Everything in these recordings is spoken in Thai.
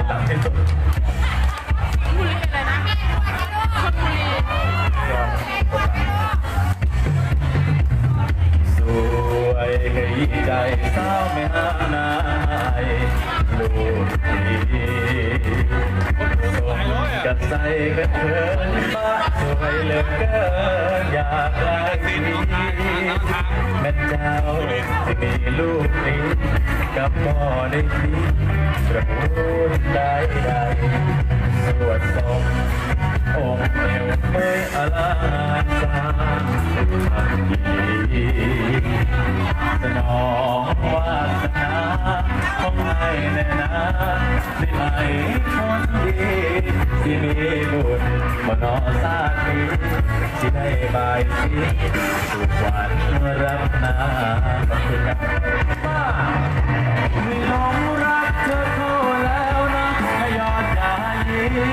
คนดังที่สุดบุรีเป็นอะไรนะชลบุรียอมคนดังสวยขยี้ใจสาวไม่หานายลูกดีกัดใส่กันเถินบ้าสวยเหลือเกินอยากได้ดีแม่เจ้าที่มีลูกนี้ กับพ่อได้ดีประมูลได้ได้สวดทรงองค์เอวเมยอลาจาทันทีสนองวาสนาของให้แน่นาได้ไหมคนดีที่มีบุญบนอสาตีที่ได้บายสีสุขวันรับนา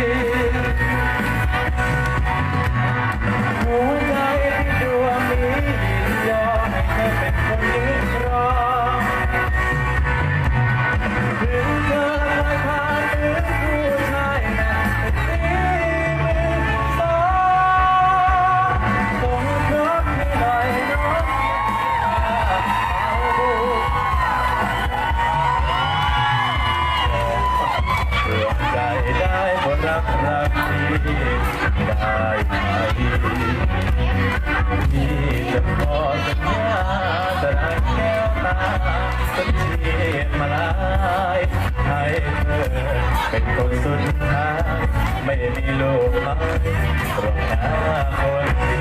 ยี บนรักรักนี้ได้ไหมที่จะขอสัญญาจะรักแก้วตาสัญชีมาลายให้เธอเป็นคนสุดท้ายไม่มีโลกไม้ตรงหน้าคน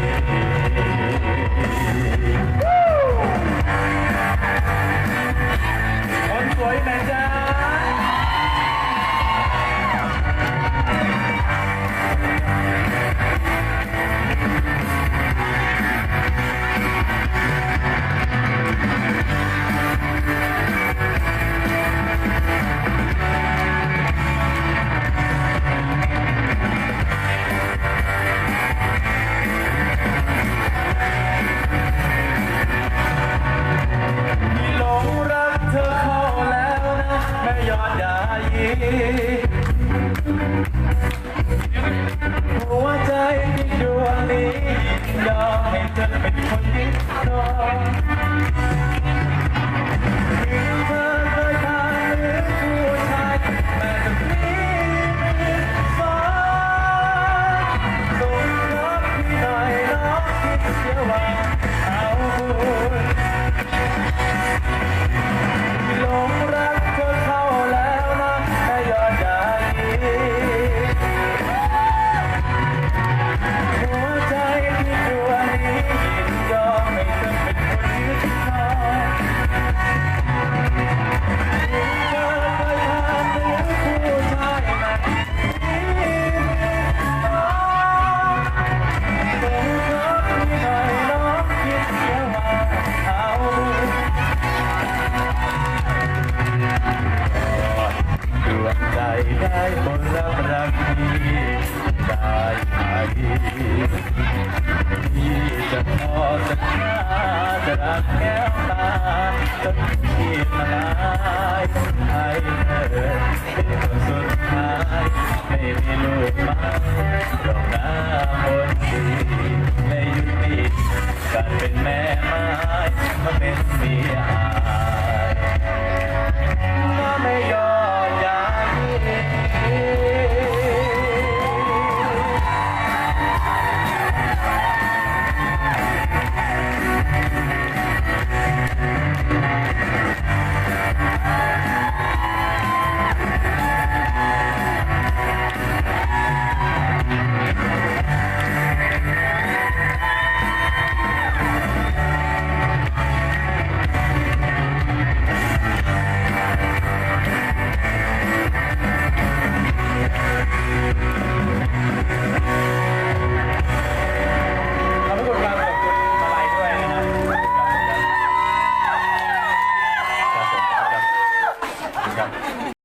Thank you.